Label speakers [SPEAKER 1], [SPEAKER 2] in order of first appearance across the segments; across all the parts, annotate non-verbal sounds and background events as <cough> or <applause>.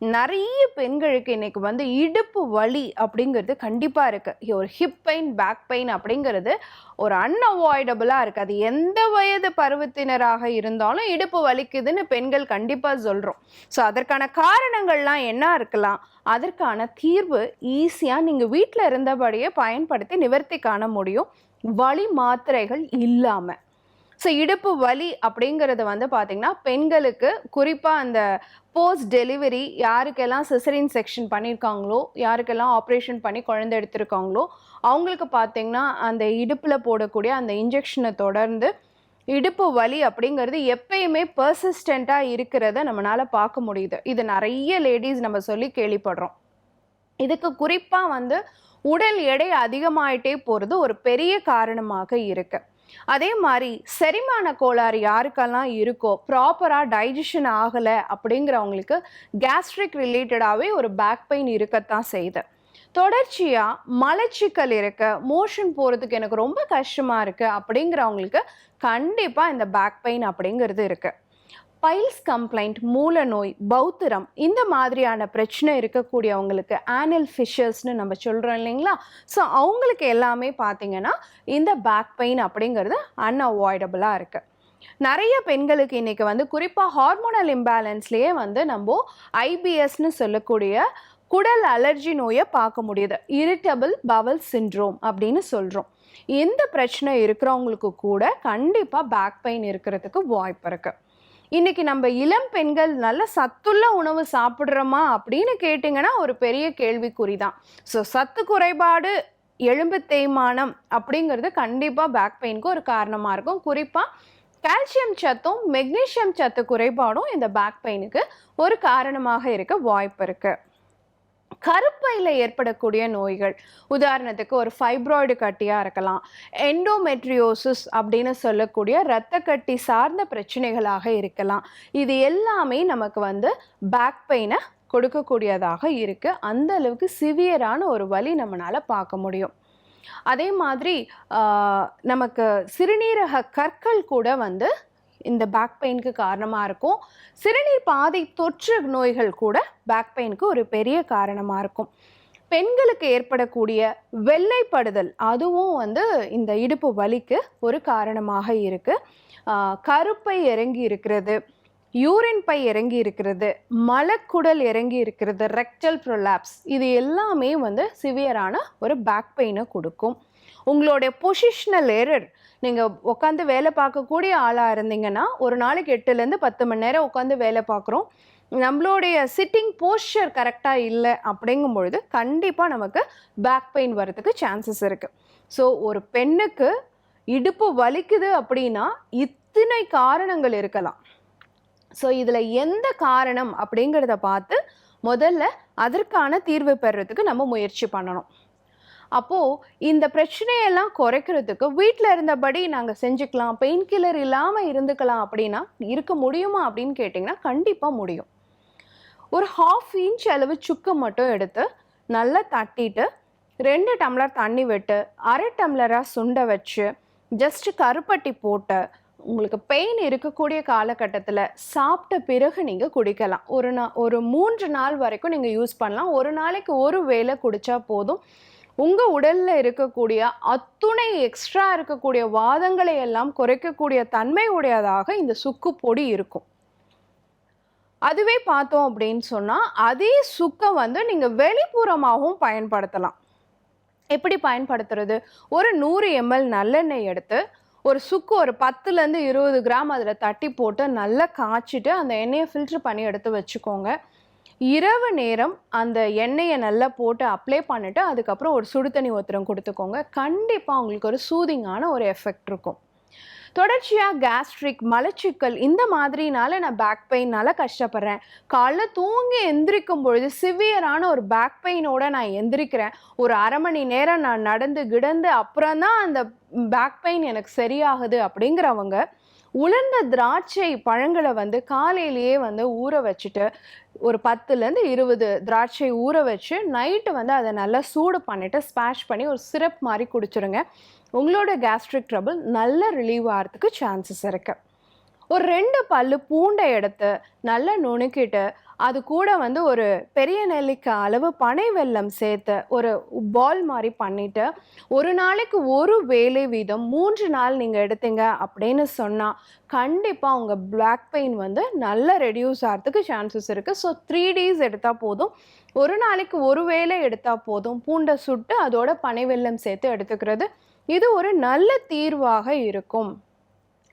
[SPEAKER 1] நிறைய பெண்களுக்கு இன்றைக்கி வந்து இடுப்பு வலி அப்படிங்கிறது கண்டிப்பாக இருக்குது ஒரு ஹிப் பெயின் பேக் பெயின் அப்படிங்கிறது ஒரு அன்அவாய்டபுளாக இருக்குது அது எந்த வயது பருவத்தினராக இருந்தாலும் இடுப்பு வலிக்குதுன்னு பெண்கள் கண்டிப்பாக சொல்கிறோம் ஸோ அதற்கான காரணங்கள்லாம் என்ன இருக்கலாம்? அதற்கான தீர்வு ஈஸியாக நீங்கள் வீட்டில் இருந்தபடியே பயன்படுத்தி நிவர்த்தி காண முடியும். வழி மாத்திரைகள் இல்லாமல் ஸோ இடுப்பு வலி அப்படிங்கிறது வந்து பார்த்திங்கன்னா பெண்களுக்கு குறிப்பாக அந்த போஸ்ட் டெலிவரி யாருக்கெல்லாம் சிசரின் செக்ஷன் பண்ணியிருக்காங்களோ யாருக்கெல்லாம் ஆப்ரேஷன் பண்ணி குழந்தை எடுத்திருக்காங்களோ அவங்களுக்கு பார்த்திங்கன்னா அந்த இடுப்பில் போடக்கூடிய அந்த இன்ஜெக்ஷனை தொடர்ந்து இடுப்பு வலி அப்படிங்கிறது எப்பயுமே பர்சிஸ்டண்ட்டாக இருக்கிறத நம்மளால் பார்க்க முடியுது. இது நிறைய லேடிஸ் நம்ம சொல்லி கேள்விப்படுறோம். இதுக்கு குறிப்பாக வந்து உடல் எடை அதிகமாயிட்டே போகிறது ஒரு பெரிய காரணமாக இருக்குது அதே மாதிரி செரிமான கோளாறு யாருக்கெல்லாம் இருக்கோ ப்ராப்பராக டைஜஷன் ஆகலை அப்படிங்கிறவங்களுக்கு கேஸ்ட்ரிக் ரிலேட்டடாகவே ஒரு பேக் பெயின் இருக்கத்தான் செய்யுது. தொடர்ச்சியாக மலச்சிக்கல் இருக்க மோஷன் போகிறதுக்கு எனக்கு ரொம்ப கஷ்டமாக இருக்குது அப்படிங்கிறவங்களுக்கு கண்டிப்பாக இந்த பேக் பெயின் அப்படிங்கிறது இருக்குது பைல்ஸ் கம்ப்ளைண்ட் மூல நோய் பௌத்திரம் இந்த மாதிரியான பிரச்சனை இருக்கக்கூடியவங்களுக்கு ஆனல் ஃபிஷர்ஸ்னு நம்ம சொல்கிறோம் இல்லைங்களா? ஸோ அவங்களுக்கு எல்லாமே பார்த்தீங்கன்னா இந்த பேக் பெயின் அப்படிங்கிறது அன்அவாய்டபுளாக இருக்குது நிறைய பெண்களுக்கு இன்றைக்கி வந்து குறிப்பாக ஹார்மோனல் இம்பேலன்ஸ்லேயே வந்து நம்ம ஐபிஎஸ்னு சொல்லக்கூடிய குடல் அலர்ஜி நோயை பார்க்க முடியுது. இரிட்டபிள் பவல் சிண்ட்ரோம் அப்படின்னு சொல்கிறோம் இந்த பிரச்சனை இருக்கிறவங்களுக்கு கூட கண்டிப்பாக பேக் பெயின் இருக்கிறதுக்கு வாய்ப்பு இருக்குது இன்னைக்கு நம்ம இளம் பெண்கள் நல்ல சத்துள்ள உணவு சாப்பிட்றோமா அப்படின்னு கேட்டிங்கன்னா ஒரு பெரிய கேள்விக்குறி தான் ஸோ சத்து குறைபாடு எலும்பு தேய்மானம் அப்படிங்கிறது கண்டிப்பாக பேக் பெயினுக்கு ஒரு காரணமாக இருக்கும். குறிப்பாக கால்சியம் சத்தும் மெக்னீஷியம் சத்து குறைபாடும் இந்த பேக் பெயினுக்கு ஒரு காரணமாக இருக்க வாய்ப்பு இருக்குது கருப்பையில் ஏற்படக்கூடிய நோய்கள். உதாரணத்துக்கு ஒரு ஃபைப்ராய்டு கட்டியாக இருக்கலாம். எண்டோமெட்ரியோசிஸ் அப்படின்னு சொல்லக்கூடிய இரத்த கட்டி சார்ந்த பிரச்சனைகளாக இருக்கலாம். இது எல்லாமே நமக்கு வந்து பேக் பெயினை கொடுக்கக்கூடியதாக இருக்குது அந்த அளவுக்கு சிவியரான ஒரு வழி நம்மளால் பார்க்க முடியும். அதே மாதிரி நமக்கு சிறுநீரக கற்கள் கூட வந்து இந்த பேக் பெயினுக்கு காரணமாக இருக்கும். சிறுநீர் பாதை தொற்று நோய்கள் கூட பேக் பெயினுக்கு ஒரு பெரிய காரணமாக இருக்கும். பெண்களுக்கு ஏற்படக்கூடிய வெள்ளைப்படுதல் அதுவும் வந்து இந்த இடுப்பு வலிக்கு ஒரு காரணமாக இருக்குது கருப்பை இறங்கி இருக்கிறது யூரின் பை இறங்கி இருக்கிறது மலக்குடல் இறங்கி இருக்கிறது ரெக்டல் ப்ரொலாப்ஸ் இது எல்லாமே வந்து சிவியரான ஒரு பேக் பெயினை கொடுக்கும். உங்களுடைய பொசிஷ்னல் எரர் நீங்கள் உட்காந்து வேலை பார்க்கக்கூடிய ஆளாக இருந்தீங்கன்னா ஒரு நாளைக்கு எட்டுலேருந்து பத்து மணி நேரம் உட்காந்து வேலை பார்க்குறோம். நம்மளுடைய சிட்டிங் போஸ்டர் கரெக்டாக இல்லை அப்படிங்கும் பொழுது கண்டிப்பாக நமக்கு பேக் பெயின் வரதுக்கு சான்சஸ் இருக்குது ஸோ ஒரு பெண்ணுக்கு இடுப்பு வலிக்குது அப்படின்னா இத்தனை காரணங்கள் இருக்கலாம். ஸோ இதில் எந்த காரணம் அப்படிங்கிறத பார்த்து முதல்ல அதற்கான தீர்வு பெறுறதுக்கு நம்ம முயற்சி பண்ணணும். அப்போது இந்த பிரச்சனையெல்லாம் குறைக்கிறதுக்கு வீட்டில் இருந்தபடி நாங்கள் செஞ்சுக்கலாம் பெயின் கில்லர் இல்லாமல் இருந்துக்கலாம் அப்படின்னா இருக்க முடியுமா அப்படின்னு கேட்டிங்கன்னா கண்டிப்பாக முடியும். ஒரு ஹாஃப் இன்ச் அளவு சுக்கு மட்டும் எடுத்து நல்லா தட்டிட்டு ரெண்டு டம்ளர் தண்ணி விட்டு அரை டம்ளராக சுண்ட வச்சு ஜஸ்ட் கருப்பட்டி போட்டு உங்களுக்கு பெயின் இருக்கக்கூடிய காலகட்டத்தில் சாப்பிட்ட பிறகு நீங்கள் குடிக்கலாம். ஒரு நா ஒரு மூன்று நாள் வரைக்கும் நீங்கள் யூஸ் பண்ணலாம். ஒரு நாளைக்கு ஒரு வேளை குடித்தா போதும். உங்கள் உடலில் இருக்கக்கூடிய அத்துணை எக்ஸ்ட்ரா இருக்கக்கூடிய வாதங்களை எல்லாம் குறைக்கக்கூடிய தன்மை உடையதாக இந்த சுக்கு பொடி இருக்கும். அதுவே பார்த்தோம் அப்படின்னு சொன்னால் அதே சுக்கை வந்து நீங்கள் வெளிப்புறமாகவும் பயன்படுத்தலாம். எப்படி பயன்படுத்துறது? ஒரு நூறு எம்எல் நல்லெண்ணெய் எடுத்து ஒரு சுக்கு ஒரு பத்துலேருந்து இருபது கிராம் அதில் தட்டி போட்டு நல்லா காய்ச்சிட்டு அந்த எண்ணெயை ஃபில்ட்ரு பண்ணி எடுத்து வச்சுக்கோங்க. இரவு நேரம் அந்த எண்ணெயை நல்லா போட்டு அப்ளை பண்ணிவிட்டு அதுக்கப்புறம் ஒரு சுடு தண்ணி ஒருத்தரம் கொடுத்துக்கோங்க. கண்டிப்பாக உங்களுக்கு ஒரு சூதிங்கான ஒரு எஃபெக்ட் இருக்கும். தொடர்ச்சியாக கேஸ்ட்ரிக் மலச்சிக்கல் இந்த மாதிரினால நான் பேக் பெயின்னால் கஷ்டப்படுறேன். காலைல தூங்கி எந்திரிக்கும் பொழுது சிவியரான ஒரு பேக் பெயினோட நான் எந்திரிக்கிறேன். ஒரு அரை மணி நேரம் நான் நடந்து கிடந்து அப்புறம் தான் அந்த பேக் பெயின் எனக்கு சரியாகுது அப்படிங்கிறவங்க உலர்ந்த திராட்சை பழங்களை வந்து காலையிலேயே வந்து ஊற வச்சுட்டு ஒரு பத்துலேருந்து இருபது திராட்சை ஊற வச்சு நைட்டு வந்து அதை நல்லா சூடு பண்ணிவிட்டு ஸ்பேஷ் பண்ணி ஒரு சிரப் மாதிரி குடிச்சிருங்க. உங்களோட கேஸ்ட்ரிக் ட்ரபிள் நல்ல ரிலீவ் ஆகிறதுக்கு சான்சஸ் இருக்குது ஒரு ரெண்டு பல்லு பூண்டை எடுத்து நல்லா நுணுக்கிட்டு அது கூட வந்து ஒரு பெரிய நெல்லிக்காய் அளவு பனை வெல்லம் சேர்த்து ஒரு பால் மாதிரி பண்ணிட்டு ஒரு நாளைக்கு ஒரு வேலை வீதம் மூன்று நாள் நீங்கள் எடுத்தீங்க அப்படின்னு சொன்னால் கண்டிப்பாக உங்கள் பிளாக் பெயின் வந்து நல்லா ரெடியூஸ் ஆகிறதுக்கு சான்சஸ் இருக்குது ஸோ த்ரீ டேஸ் எடுத்தால் போதும். ஒரு நாளைக்கு ஒரு வேளை எடுத்தால் போதும். பூண்டை சுட்டு அதோட பனை வெல்லம் சேர்த்து எடுத்துக்கிறது. இது ஒரு நல்ல தீர்வாக இருக்கும்.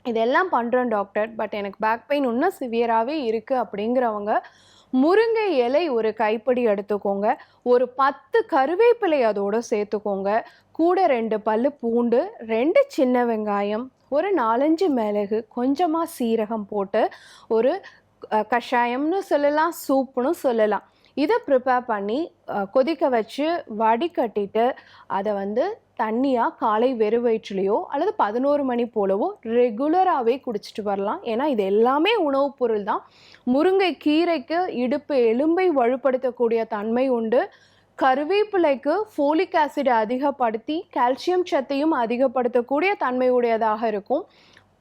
[SPEAKER 1] இதெல்லாம் பண்ணுறோம் டாக்டர் பட் எனக்கு பேக் பெயின் இன்னும் சிவியராகவே இருக்குது அப்படிங்கிறவங்க முருங்கை இலை ஒரு கைப்பிடி எடுத்துக்கோங்க. ஒரு பத்து கருவேப்பிலை அதோடு சேர்த்துக்கோங்க. கூட ரெண்டு பல் பூண்டு ரெண்டு சின்ன வெங்காயம் ஒரு நாலஞ்சு மிளகு கொஞ்சமாக சீரகம் போட்டு ஒரு கஷாயம்னு சொல்லலாம் சூப்புன்னு சொல்லலாம். இதை ப்ரிப்பேர் பண்ணி கொதிக்க வச்சு வடிகட்டிட்டு அதை வந்து தண்ணியாக காலை வெறும் வயிற்றுலையோ அல்லது பதினோரு மணி போலவோ ரெகுலராகவே குடிச்சிட்டு வரலாம். ஏன்னா இது எல்லாமே உணவுப் பொருள் தான். முருங்கை கீரைக்கு இடுப்பு எலும்பை வலுப்படுத்தக்கூடிய தன்மை உண்டு. கருவேப்பிலைக்கு ஃபோலிக் ஆசிட் அதிகப்படுத்தி கால்சியம் சத்தையும் அதிகப்படுத்தக்கூடிய தன்மை உடையதாக இருக்கும்.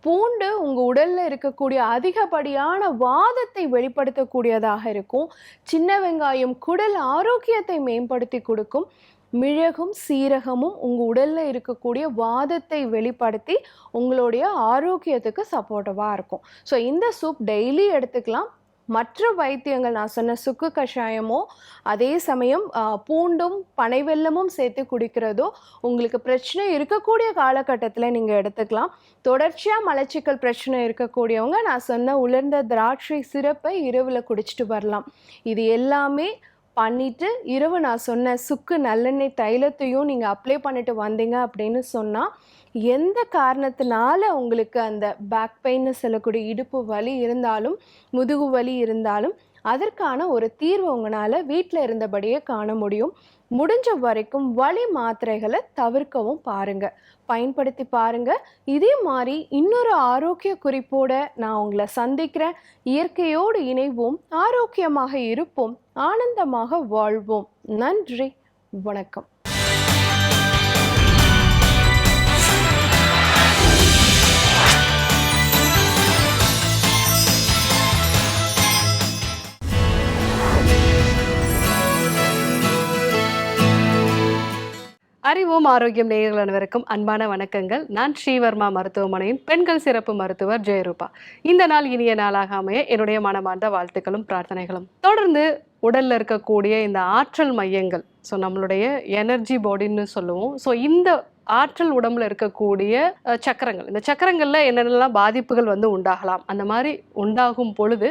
[SPEAKER 1] பூண்டு உங்கள் உடலில் இருக்கக்கூடிய அதிகப்படியான வாதத்தை வெளிப்படுத்தக்கூடியதாக இருக்கும். சின்ன வெங்காயம் குடல் ஆரோக்கியத்தை மேம்படுத்தி கொடுக்கும். மிளகும் சீரகமும் உங்கள் உடலில் இருக்கக்கூடிய வாதத்தை வெளிப்படுத்தி உங்களுடைய ஆரோக்கியத்துக்கு சப்போர்ட்டிவாக இருக்கும். ஸோ இந்த சூப் டெய்லி எடுத்துக்கலாம். மற்ற வைத்தியங்கள் நான் சொன்ன சுக்கு கஷாயமோ அதே சமயம் பூண்டும் பனைவெல்லமும் சேர்த்து குடிக்கிறதோ உங்களுக்கு பிரச்சனை இருக்கக்கூடிய காலகட்டத்தில் நீங்கள் எடுத்துக்கலாம். தொடர்ச்சியாக மலச்சிக்கல் பிரச்சனை இருக்கக்கூடியவங்க நான் சொன்ன உலர்ந்த திராட்சை சிறப்பை இரவில் குடிச்சிட்டு வரலாம். இது எல்லாமே பண்ணிவிட்டு இரவு நான் சொன்ன சுக்கு நல்லெண்ணெய் தைலத்தையும் நீங்கள் அப்ளை பண்ணிட்டு வந்தீங்க அப்படின்னு சொன்னால் எந்த காரணத்தினால உங்களுக்கு அந்த பேக் பெயின்னு சொல்லக்கூடிய இடுப்பு வலி இருந்தாலும் முதுகு வலி இருந்தாலும் அதற்கான ஒரு தீர்வு உங்களால் வீட்டில் இருந்தபடியே காண முடியும். முடிஞ்ச வரைக்கும் வலி மாத்திரைகளை தவிர்க்கவும் பாருங்க. பயன்படுத்தி பாருங்க. இதே மாதிரி இன்னொரு ஆரோக்கிய குறிப்போட நான் உங்களை சந்திக்கிறேன். இயற்கையோடு இணைவோம். ஆரோக்கியமாக இருப்போம். ஆனந்தமாக வாழ்வோம். நன்றி. வணக்கம்.
[SPEAKER 2] அறிவோம் ஆரோக்கியம் நேயர்கள் அனைவருக்கும் அன்பான வணக்கங்கள். நான் ஸ்ரீவர்மா மருத்துவமனையின் பெண்கள் சிறப்பு மருத்துவர் ஜெயரூபா. இந்த நாள் இனிய நாளாக அமைய என்னுடைய மனமார்ந்த வாழ்த்துக்களும் பிரார்த்தனைகளும். தொடர்ந்து உடலில் இருக்கக்கூடிய இந்த ஆற்றல் மையங்கள் ஸோ நம்மளுடைய எனர்ஜி பாடின்னு சொல்லுவோம். ஸோ இந்த ஆற்றல் உடம்புல இருக்கக்கூடிய சக்கரங்கள். இந்த சக்கரங்களில் என்னென்னலாம் பாதிப்புகள் வந்து உண்டாகலாம். அந்த மாதிரி உண்டாகும் பொழுது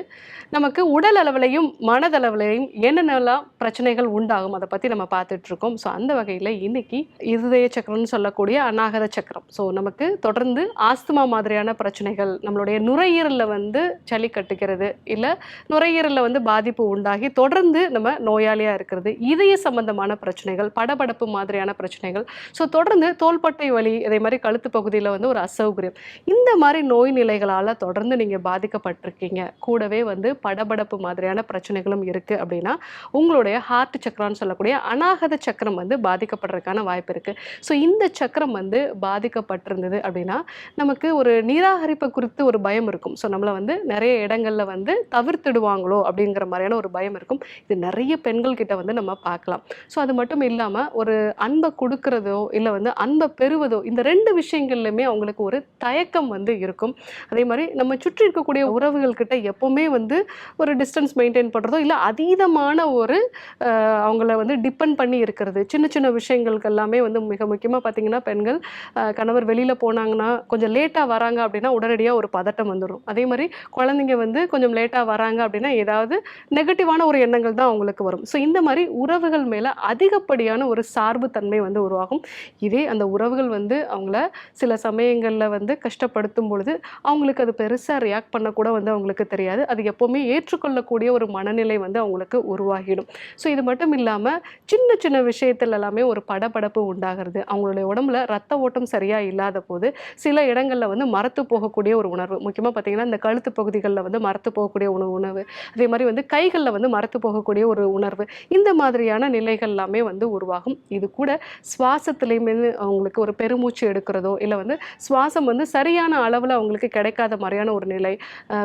[SPEAKER 2] நமக்கு உடல் அளவிலையும் மனதளவிலையும் என்னென்னலாம் பிரச்சனைகள் உண்டாகும் அதை பற்றி நம்ம பார்த்துட்ருக்கோம். ஸோ அந்த வகையில் இன்னைக்கு இருதய சக்கரம்னு சொல்லக்கூடிய அநாகத சக்கரம். ஸோ நமக்கு தொடர்ந்து ஆஸ்துமா மாதிரியான பிரச்சனைகள் நம்மளுடைய நுரையீரலில் வந்து சளி கட்டுக்கிறது இல்லை நுரையீரலில் வந்து பாதிப்பு உண்டாகி தொடர்ந்து நம்ம நோயாளியாக இருக்கிறது இதய சம்பந்தமான பிரச்சனைகள் படபடப்பு மாதிரியான பிரச்சனைகள். ஸோ தொடர்ந்து தோள்பட்டை வலி இதே மாதிரி கழுத்து பகுதியில் வந்து ஒரு அசௌகரியம். இந்த மாதிரி நோய் நிலைகளால் தொடர்ந்து நீங்கள் பாதிக்கப்பட்டிருக்கீங்க. கூடவே வந்து படபடப்பு மாதிரியான பிரச்சனைகளும் இருக்குது அப்படின்னா உங்களுடைய ஹார்ட் சக்கரம்னு சொல்லக்கூடிய அநாகத சக்கரம் வந்து பாதிக்கப்படுறதுக்கான வாய்ப்பு இருக்குது ஸோ இந்த சக்கரம் வந்து பாதிக்கப்பட்டிருந்தது அப்படின்னா நமக்கு ஒரு நிராகரிப்பு குறித்து ஒரு பயம் இருக்கும். ஸோ நம்மளை வந்து நிறைய இடங்கள்ல வந்து தவிர்த்துடுவாங்களோ அப்படிங்கிற மாதிரியான ஒரு பயம் இருக்கும். இது நிறைய பெண்கள் கிட்ட வந்து நம்ம பார்க்கலாம். ஸோ அது மட்டும் இல்லாமல் ஒரு அன்பை கொடுக்கறதோ இல்லை வந்து அன்பை பெறுவதோ இந்த ரெண்டு விஷயங்கள்லையுமே அவங்களுக்கு ஒரு தயக்கம் வந்து இருக்கும். அதே மாதிரி நம்ம சுற்றி இருக்கக்கூடிய உறவுகள் எப்போவுமே வந்து ஒரு டிஸ்டன்ஸ் மெயின்டைன் பண்ணுறதோ இல்லை அதீதமான ஒரு அவங்கள வந்து டிபெண்ட் பண்ணி இருக்கிறது. சின்ன சின்ன விஷயங்களுக்கு எல்லாமே வந்து மிக முக்கியமாக பார்த்தீங்கன்னா பெண்கள் கணவர் வெளியில் போனாங்கன்னா கொஞ்சம் லேட்டாக வராங்க அப்படின்னா உடனடியாக ஒரு பதட்டம் வந்துடும் அதே மாதிரி குழந்தைங்க வந்து கொஞ்சம் லேட்டாக வராங்க அப்படின்னா ஏதாவது நெகட்டிவான ஒரு எண்ணங்கள் தான் அவங்களுக்கு வரும். ஸோ இந்த மாதிரி உறவுகள் மேலே அதிகப்படியான ஒரு சார்பு தன்மை வந்து உருவாகும். இதே அந்த அந்த உறவுகள் வந்து அவங்கள சில சமயங்களில் வந்து கஷ்டப்படுத்தும் பொழுது அவங்களுக்கு அது பெருசாக ரியாக்ட் பண்ணக்கூட வந்து அவங்களுக்கு தெரியாது. அது எப்போவுமே ஏற்றுக்கொள்ளக்கூடிய ஒரு மனநிலை வந்து அவங்களுக்கு உருவாகிடும். ஸோ இது மட்டும் இல்லாமல் சின்ன சின்ன விஷயத்துல எல்லாமே ஒரு படபடப்பு உண்டாகிறது. அவங்களுடைய உடம்புல ரத்த ஓட்டம் சரியாக இல்லாத போது சில இடங்களில் வந்து மரத்து போகக்கூடிய ஒரு உணர்வு. முக்கியமாக பார்த்தீங்கன்னா இந்த கழுத்து பகுதிகளில் வந்து மரத்து போகக்கூடிய உணவு உணவு. அதே மாதிரி வந்து கைகளில் வந்து மரத்து போகக்கூடிய ஒரு உணர்வு. இந்த மாதிரியான நிலைகள் எல்லாமே வந்து உருவாகும். இது கூட சுவாசத்துலேயுமே அவங்களுக்கு ஒரு பெருமூச்சு எடுக்கிறதோ இல்லை வந்து சுவாசம் வந்து சரியான அளவில் அவங்களுக்கு கிடைக்காத மாதிரியான ஒரு நிலை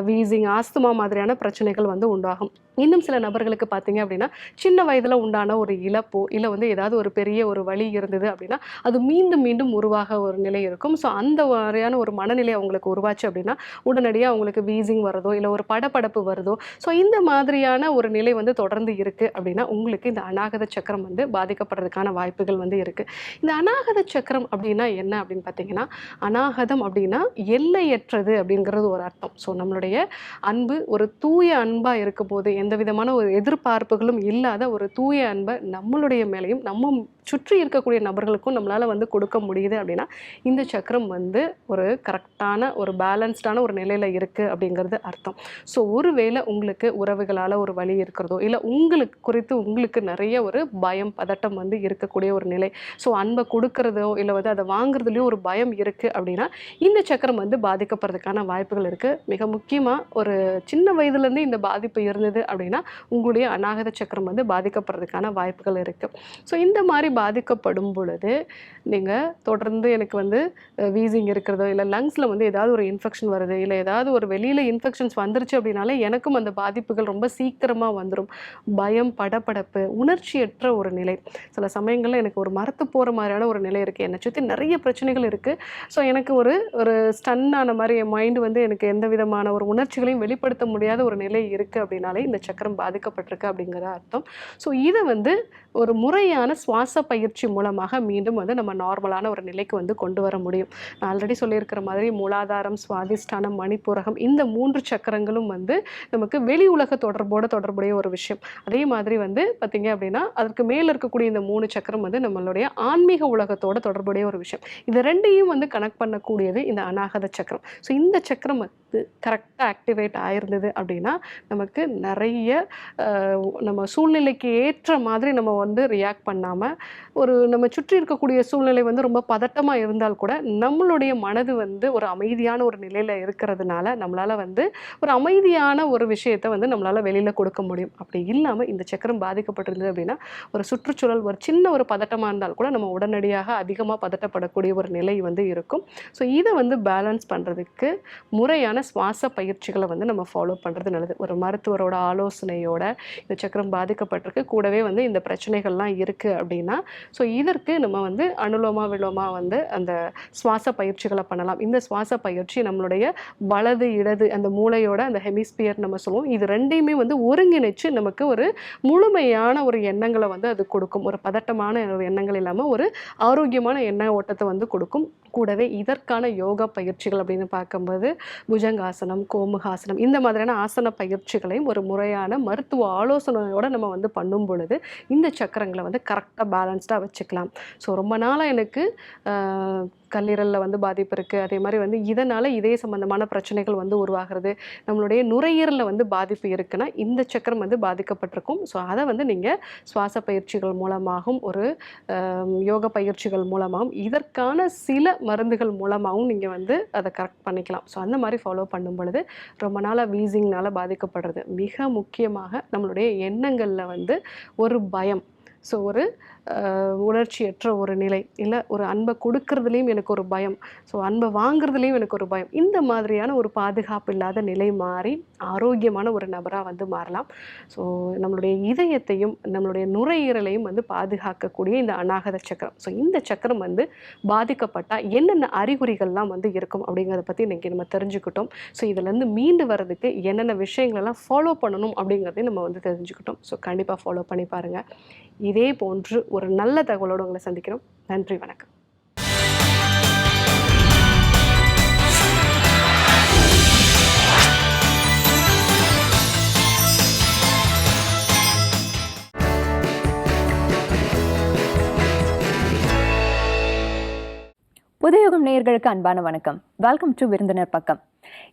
[SPEAKER 2] வீசிங் ஆஸ்துமா மாதிரியான பிரச்சனைகள் வந்து உண்டாகும். இன்னும் சில நபர்களுக்கு பார்த்தீங்க அப்படின்னா சின்ன வயதில் உண்டான ஒரு இழப்போ இல்லை வந்து ஏதாவது ஒரு பெரிய ஒரு வழி இருந்தது அப்படின்னா அது மீண்டும் மீண்டும் உருவாக ஒரு நிலை இருக்கும். ஸோ அந்த மாதிரியான ஒரு மனநிலை அவங்களுக்கு உருவாச்சு அப்படின்னா உடனடியாக அவங்களுக்கு வீசிங் வருதோ இல்லை ஒரு படபடப்பு வருதோ ஸோ இந்த மாதிரியான ஒரு நிலை வந்து தொடர்ந்து இருக்குது அப்படின்னா உங்களுக்கு இந்த அநாகத சக்கரம் வந்து பாதிக்கப்படுறதுக்கான வாய்ப்புகள் வந்து இருக்குது இந்த அநாகத சக்கரம் சக்கரம் அப்படின்னா என்ன அப்படின்னு பார்த்தீங்கன்னா அநாகதம் அப்படின்னா எல்லையற்றது அப்படிங்கிறது ஒரு அர்த்தம். ஸோ நம்மளுடைய அன்பு ஒரு தூய அன்பாக இருக்கும் போது எந்த விதமான ஒரு எதிர்பார்ப்புகளும் இல்லாத ஒரு தூய அன்பை நம்மளுடைய மேலேயும் நம்ம சுற்றி இருக்கக்கூடிய நபர்களுக்கும் நம்மளால் வந்து கொடுக்க முடியுது அப்படின்னா இந்த சக்கரம் வந்து ஒரு கரெக்டான ஒரு பேலன்ஸ்டான ஒரு நிலையில் இருக்குது அப்படிங்கிறது அர்த்தம். ஸோ ஒருவேளை உங்களுக்கு உறவுகளால் ஒரு வழி இருக்கிறதோ இல்லை உங்களுக்கு குறித்து உங்களுக்கு நிறைய ஒரு பயம் பதட்டம் வந்து இருக்கக்கூடிய ஒரு நிலை. ஸோ அன்பை கொடுக்கறதோ இல்லை வந்து அதை வாங்குறதுலையோ ஒரு பயம் இருக்குது அப்படின்னா இந்த சக்கரம் வந்து பாதிக்கப்படுறதுக்கான வாய்ப்புகள் இருக்குது மிக முக்கியமாக ஒரு சின்ன வயதுலேருந்து இந்த பாதிப்பு இருந்தது அப்படின்னா உங்களுடைய அநாகத சக்கரம் வந்து பாதிக்கப்படுறதுக்கான வாய்ப்புகள் இருக்குது ஸோ இந்த மாதிரி பாதிக்கப்படும் பொழுது நீங்கள் தொடர்ந்து எனக்கு வந்து வீசிங் இருக்கிறதோ இல்லை லங்ஸில் வந்து ஏதாவது ஒரு இன்ஃபெக்ஷன் வருது இல்லை ஏதாவது ஒரு வெளியில் இன்ஃபெக்ஷன்ஸ் வந்துருச்சு அப்படின்னாலே எனக்கும் அந்த பாதிப்புகள் ரொம்ப சீக்கிரமாக வந்துடும் பயம் படபடப்பு உணர்ச்சியற்ற ஒரு நிலை. சில சமயங்களில் எனக்கு ஒரு மரத்து போகிற மாதிரியான ஒரு நிலை இருக்குது என்னை சுற்றி நிறைய பிரச்சனைகள் இருக்குது ஸோ எனக்கு ஒரு ஒரு ஸ்டன் ஆன மாதிரி என் மைண்டு வந்து எனக்கு எந்த விதமான ஒரு உணர்ச்சிகளையும் வெளிப்படுத்த முடியாத ஒரு நிலை இருக்குது அப்படின்னாலே இந்த சக்கரம் பாதிக்கப்பட்டிருக்கு அப்படிங்கிற அர்த்தம். ஸோ இதை வந்து ஒரு முறையான சுவாச பயிற்சி மூலமாக மீண்டும் வந்து நம்ம நார்மலான ஒரு நிலைக்கு வந்து கொண்டு வர முடியும். நான் ஆல்ரெடி சொல்லியிருக்கிற மாதிரி மூலாதாரம் சுவாதிஷ்டானம் மணிப்புரகம் இந்த மூன்று சக்கரங்களும் வந்து நமக்கு வெளி உலக தொடர்போட தொடர்புடைய ஒரு விஷயம். அதே மாதிரி வந்து பார்த்தீங்க அப்படின்னா அதற்கு மேலே இருக்கக்கூடிய இந்த மூணு சக்கரம் வந்து நம்மளுடைய ஆன்மீக உலகத்தோட தொடர்புடைய ஒரு விஷயம். இது ரெண்டையும் வந்து கனெக்ட் பண்ணக்கூடியது இந்த அநாகத சக்கரம். ஸோ இந்த சக்கரம் வந்து கரெக்டாக ஆக்டிவேட் ஆயிருந்தது அப்படின்னா நமக்கு நிறைய நம்ம சூழ்நிலைக்கு ஏற்ற மாதிரி நம்ம வந்து ரியாக்ட் பண்ணாமல் ஒரு நம்ம சுற்றி இருக்கக்கூடிய சூழ்நிலை வந்து ரொம்ப பதட்டமாக இருந்தால் கூட நம்மளுடைய மனது வந்து ஒரு அமைதியான ஒரு நிலையில் இருக்கிறதுனால நம்மளால் வந்து ஒரு அமைதியான ஒரு விஷயத்தை வந்து நம்மளால் வெளியில் கொடுக்க முடியும். அப்படி இல்லாமல் இந்த சக்கரம் பாதிக்கப்பட்டிருந்தது அப்படின்னா ஒரு சுற்றுச்சூழல் ஒரு சின்ன ஒரு பதட்டமாக இருந்தால் கூட நம்ம உடனடியாக அதிகமாக பதட்டப்படக்கூடிய ஒரு நிலை வந்து இருக்கும். ஸோ இதை வந்து பேலன்ஸ் பண்ணுறதுக்கு முறையான சுவாச பயிற்சிகளை வந்து நம்ம ஃபாலோ பண்ணுறது நல்லது. ஒரு மருத்துவரோட ஆலோசனையோட இந்த சக்கரம் பாதிக்கப்பட்டிருக்கு. கூடவே வந்து இந்த பிரச்சனைகள்லாம் இருக்குது அப்படின்னா ஸோ இதற்கு நம்ம வந்து அனுலோமா விலோமா வந்து அந்த சுவாச பயிற்சிகளை பண்ணலாம். இந்த சுவாச பயிற்சி நம்மளுடைய வலது இடது அந்த மூளையோட அந்த ஹெமிஸ்பியர் நம்ம சொல்லுவோம். இது ரெண்டையுமே வந்து ஒருங்கிணைச்சு நமக்கு ஒரு முழுமையான ஒரு எண்ணங்களை வந்து அது கொடுக்கும். ஒரு பதட்டமான ஒரு எண்ணங்கள் இல்லாமல் ஒரு ஆரோக்கியமான எண்ண ஓட்டத்தை வந்து கொடுக்கும். கூடவே இதற்கான யோகா பயிற்சிகள் அப்படின்னு பார்க்கும்போது புஜங்காசனம் கோமுகாசனம் இந்த மாதிரியான ஆசன பயிற்சிகளையும் ஒரு முறையான மருத்துவ ஆலோசனையோடு நம்ம வந்து பண்ணும் பொழுது இந்த சக்கரங்களை வந்து கரெக்டாக பேலன்ஸ்டாக வச்சுக்கலாம். ஸோ ரொம்ப நாள் இதனால் எனக்கு கல்லீரலில் வந்து பாதிப்பு இருக்குது அதே மாதிரி வந்து இதனால் இதே சம்மந்தமான பிரச்சனைகள் வந்து உருவாகிறது நம்மளுடைய நுரையீரலில் வந்து பாதிப்பு இருக்குன்னா இந்த சக்கரம் வந்து பாதிக்கப்பட்டிருக்கும். ஸோ அதை வந்து நீங்கள் சுவாச பயிற்சிகள் மூலமாகவும் ஒரு யோக பயிற்சிகள் மூலமாகவும் இதற்கான சில மருந்துகள் மூலமாகவும் நீங்கள் வந்து அதை கரெக்ட் பண்ணிக்கலாம். ஸோ அந்த மாதிரி ஃபாலோ பண்ணும் பொழுது ரொம்ப நாளாக வீசிங்னால பாதிக்கப்படுறது. மிக முக்கியமாக நம்மளுடைய எண்ணங்களில் வந்து ஒரு பயம். ஸோ ஒரு உணர்ச்சியற்ற ஒரு நிலை. இல்லை ஒரு அன்பை கொடுக்கறதுலேயும் எனக்கு ஒரு பயம். ஸோ அன்பை வாங்குறதுலேயும் எனக்கு ஒரு பயம். இந்த மாதிரியான ஒரு பாதுகாப்பு இல்லாத நிலை மாறி ஆரோக்கியமான ஒரு நபராக வந்து மாறலாம். ஸோ நம்மளுடைய இதயத்தையும் நம்மளுடைய நுரையீரலையும் வந்து பாதுகாக்கக்கூடிய இந்த அநாகத சக்கரம். ஸோ இந்த சக்கரம் வந்து பாதிக்கப்பட்டால் என்னென்ன அறிகுறிகள்லாம் வந்து இருக்கும் அப்படிங்கிறத பற்றி இன்றைக்கி நம்ம தெரிஞ்சுக்கிட்டோம். ஸோ இதுலேருந்து மீண்டு வர்றதுக்கு என்னென்ன விஷயங்களெல்லாம் ஃபாலோ பண்ணணும் அப்படிங்கிறதையும் நம்ம வந்து தெரிஞ்சுக்கிட்டோம். ஸோ கண்டிப்பாக ஃபாலோ பண்ணி பாருங்கள் இதே போன்று ஒரு நல்ல தகவலோடு உங்களை சந்திக்கிறோம். நன்றி வணக்கம்.
[SPEAKER 3] புதுயுகம் நேயர்களுக்கு அன்பான வணக்கம். வெல்கம் டு விருந்தினர் பக்கம்.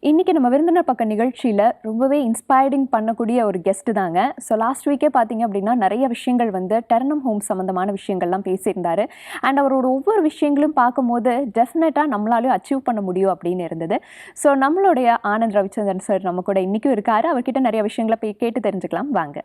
[SPEAKER 3] இன்றைக்கி நம்ம விருந்தினர் பக்க நிகழ்ச்சியில் ரொம்பவே இன்ஸ்பைரிங் பண்ணக்கூடிய ஒரு கெஸ்ட் தாங்க. ஸோ லாஸ்ட் வீக்கே பார்த்தீங்க அப்படின்னா நிறைய விஷயங்கள் வந்து டெர்னம் ஹோம் சம்மந்தமான விஷயங்கள்லாம் பேசியிருந்தாரு. அண்ட் அவரோட ஒவ்வொரு விஷயங்களும் பார்க்கும்போது டெஃபினட்டாக நம்மளாலையும் அச்சீவ் பண்ண முடியும் அப்படின்னு இருந்தது. ஸோ நம்மளுடைய ஆனந்த் ரவிச்சந்திரன் சார் நம்ம கூட இன்றைக்கும் இருக்காரு. அவர்கிட்ட நிறைய விஷயங்களை போய் கேட்டு தெரிஞ்சுக்கலாம். வாங்க.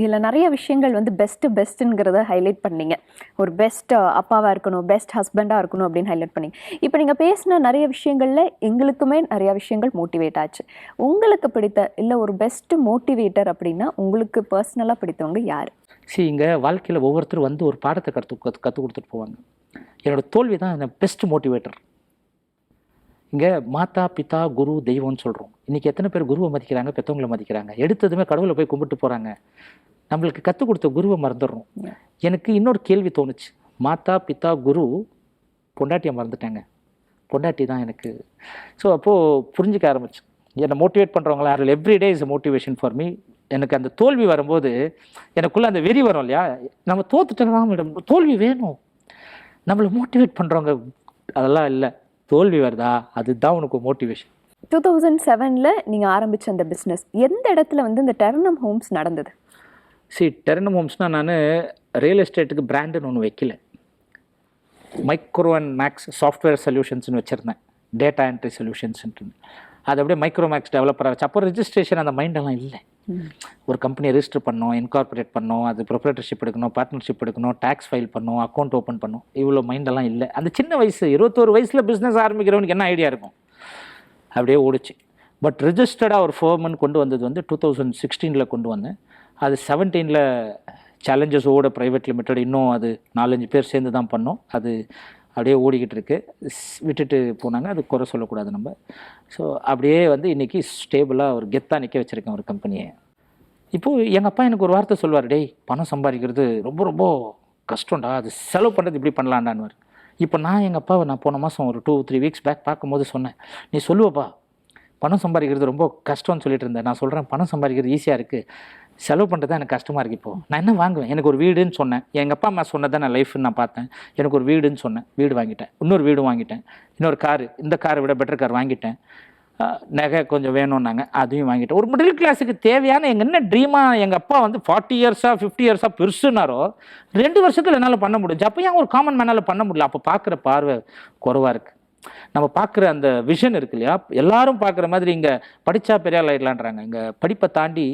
[SPEAKER 3] இதில் நிறைய விஷயங்கள் வந்து பெஸ்ட்டு பெஸ்ட்டுங்கிறத ஹைலைட் பண்ணீங்க. ஒரு பெஸ்ட் அப்பாவாக இருக்கணும் பெஸ்ட் ஹஸ்பண்டாக இருக்கணும் அப்படின்னு ஹைலைட் பண்ணீங்க. இப்போ நீங்கள் பேசின நிறைய விஷயங்களில் எங்களுக்குமே நிறையா விஷயங்கள் மோட்டிவேட் ஆச்சு. உங்களுக்கு பிடித்த இல்லை ஒரு பெஸ்ட்டு மோட்டிவேட்டர் அப்படின்னா உங்களுக்கு பர்சனலாக பிடித்தவங்க யார்?
[SPEAKER 4] சரி இங்கே வாழ்க்கையில் ஒவ்வொருத்தரும் வந்து ஒரு பாடத்தை கற்று கற்று கற்றுக் கொடுத்துட்டு போவாங்க. என்னோடய தோல்வி தான் என்ன பெஸ்ட் மோட்டிவேட்டர் இங்கே மாதா பிதா குரு தெய்வம்னு சொல்கிறோம் இன்றைக்கி எத்தனை பேர் குருவை மதிக்கிறாங்க பெற்றவங்களை மதிக்கிறாங்க? எடுத்ததுமே கடவுளை போய் கும்பிட்டு போகிறாங்க நம்மளுக்கு கற்றுக் கொடுத்த குருவை மறந்துடுறோம். எனக்கு இன்னொரு கேள்வி தோணுச்சு. மாதா பிதா குரு பொண்டாட்டியை மறந்துட்டாங்க. பொண்டாட்டி தான் எனக்கு. ஸோ அப்போது புரிஞ்சுக்க ஆரம்பிச்சு. என்னை மோட்டிவேட் பண்ணுறவங்களா அதில் every day is motivation for me எனக்கு அந்த தோல்வி வரும்போது எனக்குள்ளே அந்த வெறி வரும் இல்லையா? நம்ம தோத்துட்டோம் மேடம். தோல்வி வேணும். நம்மளை மோட்டிவேட் பண்ணுறவங்க அதெல்லாம் இல்லை. தோல்வி வருதா? அதுதான் உனக்கு மோட்டிவேஷன்
[SPEAKER 3] டூ தௌசண்ட் செவனில் நீங்கள் ஆரம்பித்த அந்த பிஸ்னஸ் எந்த இடத்துல வந்து இந்த டெர்னம் ஹோம்ஸ் நடந்தது?
[SPEAKER 4] சரி டெரனம் ஹோம்ஸ்னால் நான் ரியல் எஸ்டேட்டுக்கு பிராண்டுன்னு ஒன்று வைக்கல. மைக்ரோ அண்ட் மேக்ஸ் சாஃப்ட்வேர் சொல்யூஷன்ஸ்னு வச்சுருந்தேன் டேட்டா என்ட்ரி சொல்யூஷன்ஸ்ன்ட்டு அது அப்படியே மைக்ரோ மேக்ஸ் டெவலப்பராக வச்சு அப்போ ரெஜிஸ்ட்ரேஷன் அந்த மைண்டெல்லாம் இல்லை. ஒரு கம்பெனியை ரெஜிஸ்டர் பண்ணோம் இன்கார்பரேட் பண்ணோம் அது ப்ரொப்ரேட்டர்ஷிப் எடுக்கணும் பார்ட்னர்ஷிப் எடுக்கணும் டேக்ஸ் ஃபைல் பண்ணணும் அக்கௌண்ட் ஓப்பன் பண்ணணும் இவ்வளோ மைண்டெல்லாம் இல்லை. அந்த சின்ன வயசு இருபத்தோரு வயசில் பிஸ்னஸ் ஆரம்பிக்கிறவனுக்கு என்ன ஐடியா இருக்கும்? அப்படியே ஓடிச்சு. பட் ரிஜிஸ்டர்டாக ஒரு ஃபோர்மன் கொண்டு வந்தது வந்து டூ தௌசண்ட் சிக்ஸ்டீனில் கொண்டு வந்தேன். அது செவன்டீனில் சேலஞ்சஸோட ப்ரைவேட் லிமிட்டட் இன்னும் அது நாலஞ்சு பேர் சேர்ந்து தான் பண்ணோம். அது அப்படியே ஓடிக்கிட்டு இருக்கு. விட்டுட்டு போனாங்க. அது குறை சொல்லக்கூடாது நம்ம. ஸோ அப்படியே வந்து இன்றைக்கி ஸ்டேபிளாக ஒரு கெத்தாக நிற்க வச்சுருக்கேன் ஒரு கம்பெனியை இப்போது எங்கள் அப்பா எனக்கு ஒரு வார்த்தை சொல்வார் டேய் பணம் சம்பாதிக்கிறது ரொம்ப ரொம்ப கஷ்டம்டா. அது செலவு பண்ணுறது இப்படி பண்ணலான்டான்வார் இப்போ நான் எங்கள் அப்பாவை நான் போன மாதம் ஒரு டூ த்ரீ வீக்ஸ் பேக் பார்க்கும்போது சொன்னேன். நீ சொல்லுவப்பா. பணம் சம்பாதிக்கிறது ரொம்ப கஷ்டம்னு சொல்லிட்டு இருந்தேன். நான் சொல்கிறேன் பணம் சம்பாதிக்கிறது ஈஸியாக இருக்குது செலவு பண்ணுறது தான் எனக்கு கஷ்டமாக இருக்குது இப்போது நான் என்ன வாங்குவேன்? எனக்கு ஒரு வீடுன்னு சொன்னேன். எங்கள் அப்பா அம்மா சொன்னதை நான் லைஃப்னு நான் பார்த்தேன். எனக்கு ஒரு வீடுன்னு சொன்னேன். வீடு வாங்கிட்டேன். இன்னொரு வீடு வாங்கிட்டேன். இன்னொரு காரு இந்த காரை விட பெட்டர் கார் வாங்கிட்டேன். நகை கொஞ்சம் வேணும்னாங்க. அதையும் வாங்கிட்டேன். ஒரு மிடில் கிளாஸுக்கு தேவையான எங்கள் என்ன ட்ரீமாக எங்கள் அப்பா வந்து ஃபார்ட்டி இயர்ஸாக ஃபிஃப்டி இயர்ஸாக பெருசுனாரோ ரெண்டு வருஷத்தில் என்னால் பண்ண முடியும் அப்போ ஏன் ஒரு காமன் மேனால் பண்ண முடியல? அப்போ பார்க்குற பார்வை குறைவாக இருக்குது நம்ம பார்க்குற அந்த விஷன் இருக்கு இல்லையா? எல்லாரும் பார்க்குற மாதிரி இங்கே படித்தா பெரிய ஆள் ஆயிடலான்றாங்க. இங்கே படிப்பை தாண்டி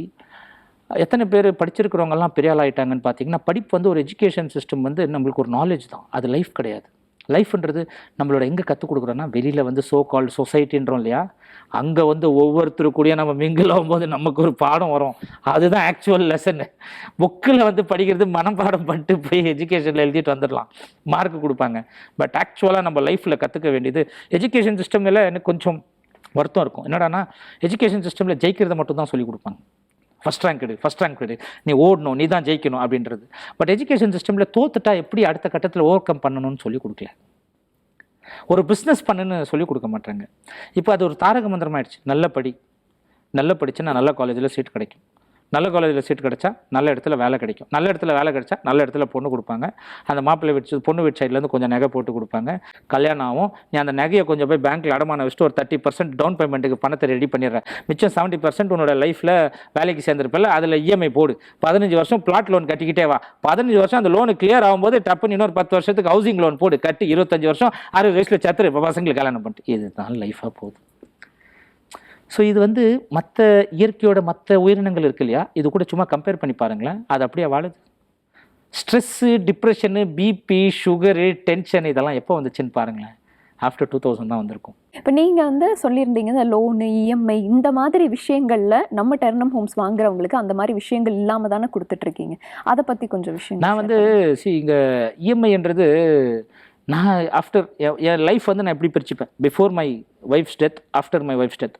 [SPEAKER 4] எத்தனை பேர் படிச்சிருக்கிறவங்கெல்லாம் பெரிய ஆள் ஆகிட்டாங்கன்னு பார்த்தீங்கன்னா படிப்பு வந்து ஒரு எஜுகேஷன் சிஸ்டம் வந்து நம்மளுக்கு ஒரு நாலேஜ் தான். அது லைஃப் கிடையாது. லைஃப்ன்றது நம்மளோட எங்கே கற்றுக் கொடுக்குறோன்னா வெளியில் வந்து சோ கால் சொசைட்டின்றோம் இல்லையா? அங்கே வந்து ஒவ்வொருத்தரு கூடயே நம்ம மிங்கிள் ஆகும்போது நமக்கு ஒரு பாடம் வரும். அதுதான் ஆக்சுவல் லெசன் புக்கில் வந்து படிக்கிறது மனப்பாடம் பண்ணிட்டு போய் எஜுகேஷனில் எழுதிட்டு வந்துடலாம். மார்க் கொடுப்பாங்க. பட் ஆக்சுவலாக நம்ம லைஃப்பில் கற்றுக்க வேண்டியது எஜுகேஷன் சிஸ்டமில் எனக்கு கொஞ்சம் வருத்தம் இருக்கும். என்னடான்னா எஜுகேஷன் சிஸ்டமில் ஜெயிக்கிறத மட்டும் தான் சொல்லி கொடுப்பாங்க. ஃபஸ்ட் ரேங்க் எடு ஃபஸ்ட் ரேங்க் எடு. நீ ஓடணும் நீ தான் ஜெயிக்கணும் அப்படின்றது. பட் எஜுகேஷன் சிஸ்டமில் தோத்துட்டா எப்படி அடுத்த கட்டத்தில் ஓவர் கம் பண்ணணும்னு சொல்லி கொடுக்கல. ஒரு பிஸ்னஸ் பண்ணுன்னு சொல்லி கொடுக்க மாட்டாங்க. இப்போ அது ஒரு தாரக மந்திரம் ஆயிடுச்சு. நல்ல படி. நல்ல படிச்சுன்னா நல்ல காலேஜில் சீட் கிடைக்கும். நல்ல காலேஜில் சீட் கிடச்சா நல்ல இடத்துல வேலை கிடைக்கும். நல்ல இடத்துல வேலை கிடைச்சா நல்ல இடத்துல பொண்ணு கொடுப்பாங்க. அந்த மாப்பிள்ளை வச்சு பொண்ணு வீட்டு சைட்லேருந்து கொஞ்சம் நகை போட்டு கொடுப்பாங்க. கல்யாணம் ஆகும். நீ அந்த நகையை கொஞ்சம் போய் பேங்க்கில் அடமான வச்சுட்டு ஒரு தேர்ட்டி பர்சன்ட் டவுன் பேமெண்ட்டுக்கு பணத்தை ரெடி பண்ணிடுறேன். மிச்சம் செவன்ட்டி பர்சன்ட் உன்னோட லைஃப்பில் வேலைக்கு சேர்ந்துருப்பில்ல அதில் இஎம்ஐ போடு. பதினஞ்சு வருஷம் பிளாட் லோன் கட்டிக்கிட்டே வா. பதினஞ்சு வருஷம் அந்த லோனு கிளியர் ஆகும்போது டப்புன்னு இன்னொரு பத்து வருஷத்துக்கு ஹவுசிங் லோன் போடு. கட்டி இருபத்தஞ்சு வருஷம் அறுபது வயசில் சத்துரு. இப்போ பசங்களுக்கு கல்யாணம் பண்ணிட்டு. இதுதான் லைஃபாக போகுது. ஸோ இது வந்து மற்ற இயற்கையோட மற்ற உயிரினங்கள் இருக்கு இல்லையா? இது கூட சும்மா கம்பேர் பண்ணி பாருங்களேன். அது அப்படியே வாழுது. Stress depression BP sugar tension இதெல்லாம் எப்போ வந்துச்சுன்னு பாருங்களேன். ஆஃப்டர் டூ தௌசண்ட் தான் வந்திருக்கும்.
[SPEAKER 3] இப்போ நீங்கள் வந்து சொல்லியிருந்தீங்க இந்த லோனு இஎம்ஐ இந்த மாதிரி விஷயங்களில் நம்ம டெர்னம் ஹோம்ஸ் வாங்குறவங்களுக்கு அந்த மாதிரி விஷயங்கள் இல்லாமல் தானே கொடுத்துட்ருக்கீங்க. அதை பற்றி கொஞ்சம் விஷயம்
[SPEAKER 4] நான் வந்து சி இங்கே இஎம்ஐன்றது நான் ஆஃப்டர் என் லைஃப் வந்து நான் எப்படி பிரிச்சுப்பேன்? Before my wife's death after my wife's death